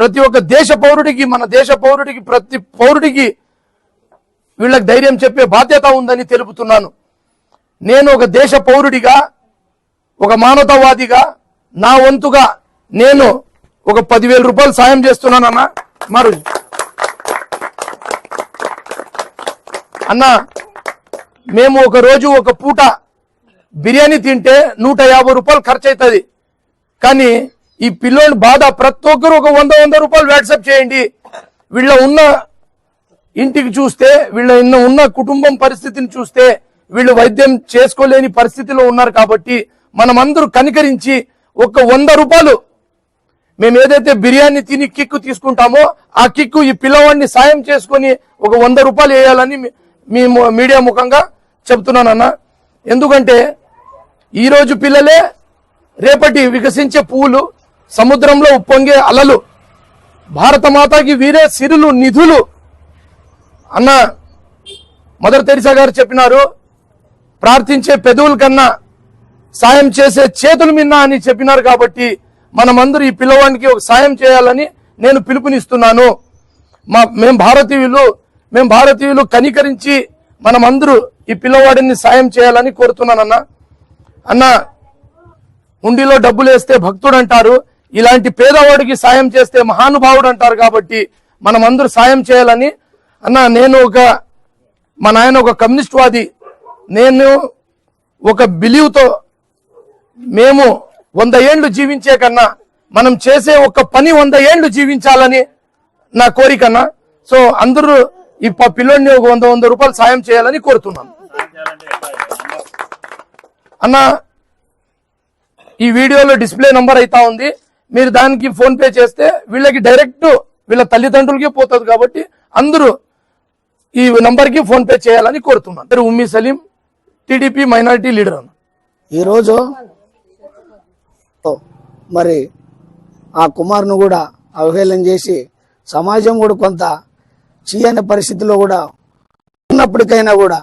ప్రతి ఒక్క దేశ పౌరుడికి మన దేశ పౌరుడికి ప్రతి పౌరుడికి వీళ్ళకి ధైర్యం చెప్పే బాధ్యత ఉందని తెలుపుతున్నాను. నేను ఒక దేశ పౌరుడిగా ఒక మానవతావాదిగా నా వంతుగా నేను ఒక పదివేల రూపాయలు సాయం చేస్తున్నానన్నా మరి అన్న మేము ఒక రోజు ఒక పూట బిర్యానీ తింటే నూట యాభై రూపాయలు ఖర్చు అవుతుంది కానీ ఈ పిల్లోని బాధ ప్రతి ఒక్కరు ఒక వంద వంద రూపాయలు వాట్సాప్ చేయండి. వీళ్ళ ఉన్న ఇంటికి చూస్తే వీళ్ళ ఇన్న ఉన్న కుటుంబం పరిస్థితిని చూస్తే వీళ్ళు వైద్యం చేసుకోలేని పరిస్థితిలో ఉన్నారు కాబట్టి మనమందరూ కనికరించి ఒక వంద రూపాయలు మేము ఏదైతే బిర్యానీ తిని కిక్కు తీసుకుంటామో ఆ కిక్కు ఈ పిల్లవాడిని సాయం చేసుకొని ఒక వంద రూపాయలు వేయాలని మీ- మీడియా ముఖంగా చెప్తున్నానన్న. ఎందుకంటే ఈరోజు పిల్లలే రేపటి వికసించే పువ్వులు సముద్రంలో ఉప్పొంగే అలలు భారత మాతాకి వీరే సిరులు నిధులు అన్న మదర్ తెరిసా గారు చెప్పినారు. ప్రార్థించే పెదవుల కన్నా సాయం చేసే చేతులు మిన్నా అని చెప్పినారు కాబట్టి మనమందరూ ఈ పిల్లవాడికి ఒక సాయం చేయాలని నేను పిలుపునిస్తున్నాను. మా మేం భారతీయులు మేం భారతీయులు కనికరించి మనమందరూ ఈ పిల్లవాడిని సాయం చేయాలని కోరుతున్నానన్న. అన్న ఉండిలో డబ్బులు వేస్తే భక్తుడు అంటారు ఇలాంటి పేదవాడికి సాయం చేస్తే మహానుభావుడు అంటారు కాబట్టి మనమందరూ సాయం చేయాలని. అన్న నేను ఒక మా నాయన ఒక కమ్యూనిస్ట్ వాది నేను ఒక బిలీవ్తో మేము వంద ఏండ్లు జీవించే కన్నా మనం చేసే ఒక పని వంద ఏండ్లు జీవించాలని నా కోరికన్నా సో అందరూ ఈ ప- పిల్లోడిని ఒక వంద వంద రూపాయలు సాయం చేయాలని కోరుతున్నాను. అన్న ఈ వీడియోలో డిస్ప్లే నంబర్ అయితా ఉంది. మీరు దానికి ఫోన్ పే చేస్తే వీళ్ళకి డైరెక్ట్ వీళ్ళ తల్లిదండ్రులకి పోతుంది కాబట్టి అందరూ ఈ నంబర్కి ఫోన్ పే చేయాలని కోరుతున్నాను. పేరు ఉమ్మి సలీం టీడీపీ మైనారిటీ లీడర్ అన్న. ఈరోజు మరి ఆ కుమార్ను కూడా అవహేళన చేసి సమాజం కూడా కొంత చీయని పరిస్థితిలో కూడా ఉన్నప్పటికైనా కూడా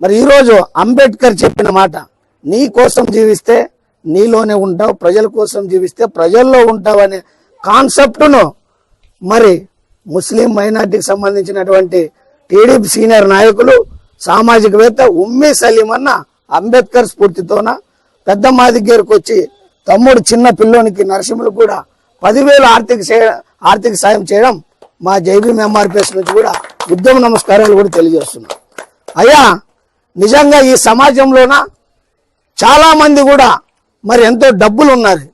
మరి ఈరోజు అంబేద్కర్ చెప్పిన మాట నీ కోసం జీవిస్తే నీలోనే ఉంటావు ప్రజల కోసం జీవిస్తే ప్రజల్లో ఉంటావు అనే కాన్సెప్ట్ను మరి ముస్లిం మైనార్టీకి సంబంధించినటువంటి టీడీపీ సీనియర్ నాయకులు సామాజికవేత్త ఉమ్మి సలీం అన్న అంబేద్కర్ స్ఫూర్తితోన పెద్ద మా దగ్గరకు వచ్చి తమ్ముడు చిన్న పిల్లోనికి నరసింహులు కూడా పదివేలు ఆర్థిక ఆర్థిక సాయం చేయడం మా జైబీఎం ఎంఆర్పిఎస్ నుంచి కూడా ఉద్యమ నమస్కారాలు కూడా తెలియజేస్తున్నాం. అయ్యా నిజంగా ఈ సమాజంలోన చాలామంది కూడా మరి ఎంతో డబ్బులు ఉన్నారు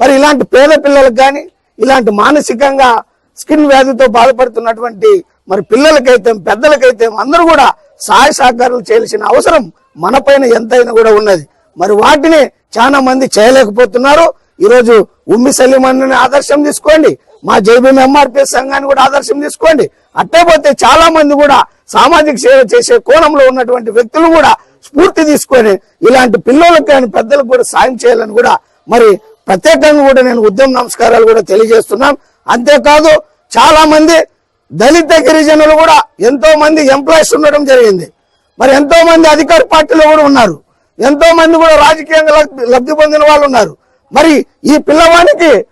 మరి ఇలాంటి పేద పిల్లలకు కానీ ఇలాంటి మానసికంగా స్కిన్ వ్యాధితో బాధపడుతున్నటువంటి మరి పిల్లలకైతే పెద్దలకైతే అందరూ కూడా సహాయ సహకారాలు చేయాల్సిన అవసరం మన పైన ఎంతైనా కూడా ఉన్నది. మరి వాటిని చాలా మంది చేయలేకపోతున్నారు. ఈరోజు ఉమ్మి సలీమని ఆదర్శం తీసుకోండి. మా జైబీఎం ఎంఆర్పీ సంఘాన్ని కూడా ఆదర్శం తీసుకోండి. అట్టేపోతే చాలా మంది కూడా సామాజిక సేవ చేసే కోణంలో ఉన్నటువంటి వ్యక్తులు కూడా స్ఫూర్తి తీసుకొని ఇలాంటి పిల్లలకు కానీ పెద్దలకు కూడా సాయం చేయాలని కూడా మరి ప్రత్యేకంగా కూడా నేను ఉద్యమ నమస్కారాలు కూడా తెలియజేస్తున్నాం. అంతేకాదు చాలా మంది దళిత గిరిజనులు కూడా ఎంతో మంది ఎంప్లాయీస్ ఉండడం జరిగింది. మరి ఎంతో మంది అధికార పార్టీలో కూడా ఉన్నారు. ఎంతో మంది కూడా రాజకీయంగా లబ్ధి- లబ్ధి పొందిన వాళ్ళు ఉన్నారు. మరి ఈ పిల్లవానికి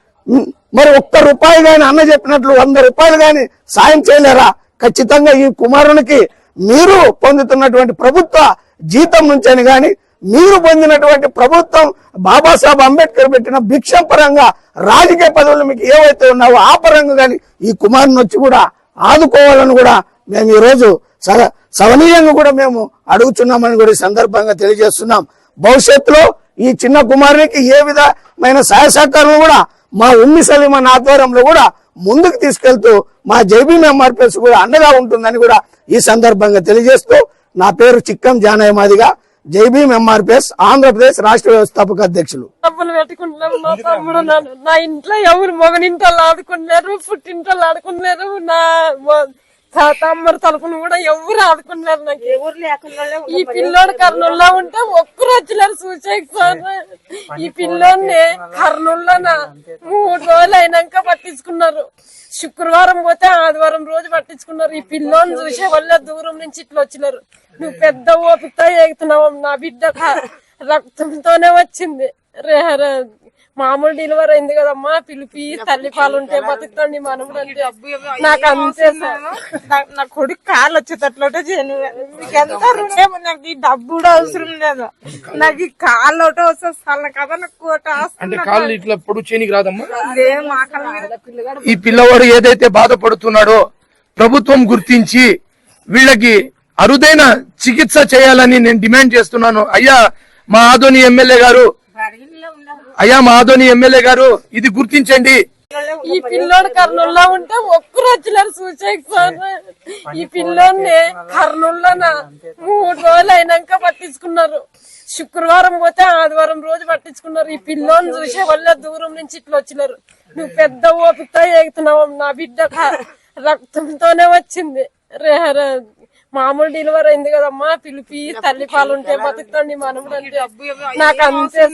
మరి ఒక్క రూపాయి కానీ అన్న చెప్పినట్లు వంద రూపాయలు కానీ సాయం చేయలేరా? ఖచ్చితంగా ఈ కుమారునికి మీరు పొందుతున్నటువంటి ప్రభుత్వ జీతం నుంచని కానీ మీరు పొందినటువంటి ప్రభుత్వం బాబాసాహెబ్ అంబేద్కర్ పెట్టిన భిక్షం పరంగా రాజకీయ పదవులు మీకు ఏవైతే ఉన్నావో ఆ పరంగా కానీ ఈ కుమారుని వచ్చి కూడా ఆదుకోవాలని కూడా మేము ఈ రోజు స- సవనీయంగా కూడా మేము అడుగుతున్నామని కూడా ఈ సందర్భంగా తెలియజేస్తున్నాం. భవిష్యత్తులో ఈ చిన్న కుమారునికి ఏ విధమైన సహాయ సహకారం కూడా మా ఉమ్మి సలీమన్ ఆధ్వర్యంలో కూడా ముందుకు తీసుకెళ్తూ మా జైబీఎం ఎంఆర్పిఎస్ కూడా అండగా ఉంటుందని కూడా ఈ సందర్భంగా తెలియజేస్తూ నా పేరు చిక్కం జానయ్య మాదిగా జైబీఎం ఎంఆర్పిఎస్ ఆంధ్రప్రదేశ్ రాష్ట్ర వ్యవస్థాపక అధ్యక్షులు. డబ్బులు పెట్టుకుంటున్నాం నా తమ్ముడు నా ఇంట్లో ఎవరు మొగనింటోళ్ళు ఆదుకున్నారు పుట్టింటోళ్ళు ఆడుకున్నారు నా తమ్ముడు తలుపును కూడా ఎవరు ఆదుకున్నారు నాకు. ఎవరు లేకుండా ఈ పిల్లోడు కర్నూల్లో ఉంటే ఒక్కరు వచ్చినారు సార్. ఈ పిల్లోడిని కర్నూల్లో మూడు రోజులు అయినాక పట్టించుకున్నారు. శుక్రవారం పోతే ఆదివారం రోజు పట్టించుకున్నారు. ఈ పిల్లోని చూసే వల్ల దూరం నుంచి ఇట్లా వచ్చినారు. నువ్వు పెద్ద ఓపికతో ఎగుతున్నావు నా బిడ్డ. రక్తంతోనే వచ్చింది. రే- మామూలు డెలివరీ అయింది కదమ్మా పిలిపి తల్లి పాలు ఉంటే బతుకుతాండి అంటే నాకు అంతే. నా- కొడుకు కాళ్ళు వచ్చేటట్లుంటే చేయను. ఎంత రుణం నాకు ఈ డబ్బు కూడా అవసరం లేదు. నాకు ఈ కాళ్ళు ఒకటి వస్తే కదా నాకు కోట అంటే కాళ్ళు ఇట్లా పొడు చేయనికి రాదమ్మా? ఈ పిల్లవాడు ఏదైతే బాధపడుతున్నాడో ప్రభుత్వం గుర్తించి వీళ్ళకి అరుదైన చికిత్స చేయాలని నేను డిమాండ్ చేస్తున్నాను. అయ్యా మా ఆదోని ఎమ్మెల్యే గారు అయ్యా మాధోని ఎమ్మెల్యే గారు ఇది గుర్తించండి. ఈ పిల్లోడు కర్నూలులో ఉంటే ఒక్కరు వచ్చినారు సూచక్ సార్. ఈ పిల్లోడిని కర్నూలులో మూడు రోజులు అయినాక పట్టించుకున్నారు. శుక్రవారం పోతే ఆదివారం రోజు పట్టించుకున్నారు. ఈ పిల్లోని చూసే వల్ల దూరం నుంచి ఇట్లా వచ్చినారు. నువ్వు పెద్ద ఓపికతో ఎగుతున్నావు నా బిడ్డ రక్తంతోనే వచ్చింది. రే మామూలు డెలివరీ అయింది కదమ్మా. పిలిపి తల్లి పాలు ఉంటే బతుకుతాండి అంటే. నాకు అంతే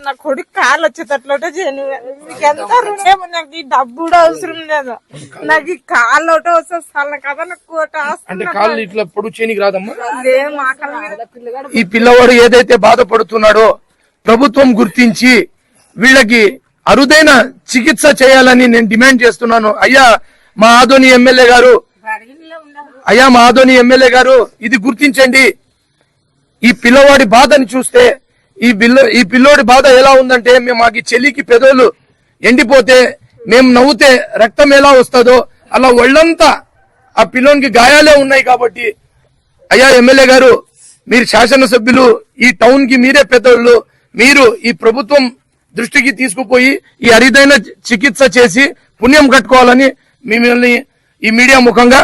నా- కొడుకు కాళ్ళు వచ్చేటట్లుంటే చేయను మీకు ఎంత రుణం నాకు ఈ డబ్బు కూడా అవసరం లేదు. నాకు ఈ కాళ్ళు ఒకటి వస్తే చల్ల కదా నాకు కోట అంటే కాళ్ళు ఇట్లా పొడు చేయనికి రాదమ్మా? ఈ పిల్లవాడు ఏదైతే బాధపడుతున్నాడో ప్రభుత్వం గుర్తించి వీళ్ళకి అరుదైన చికిత్స చేయాలని నేను డిమాండ్ చేస్తున్నాను. అయ్యా మా ఆదోని ఎమ్మెల్యే గారు అయ్యా మాధోని ఎమ్మెల్యే గారు ఇది గుర్తించండి. ఈ పిల్లవాడి బాధని చూస్తే ఈ పిల్ల ఈ పిల్లోడి బాధ ఎలా ఉందంటే మేము మాకు చెలికి చెల్లికి పెదవులు ఎండిపోతే మేము నవ్వుతే రక్తం ఎలా వస్తుందో అలా ఒళ్ళంతా ఆ పిల్లోనికి గాయాలే ఉన్నాయి కాబట్టి అయ్యా ఎమ్మెల్యే గారు మీరు శాసనసభ్యులు ఈ టౌన్కి మీరే పెద్దోళ్ళు మీరు ఈ ప్రభుత్వం దృష్టికి తీసుకుపోయి ఈ అరిదైన చికిత్స చేసి పుణ్యం కట్టుకోవాలని మిమ్మల్ని ఈ మీడియా ముఖంగా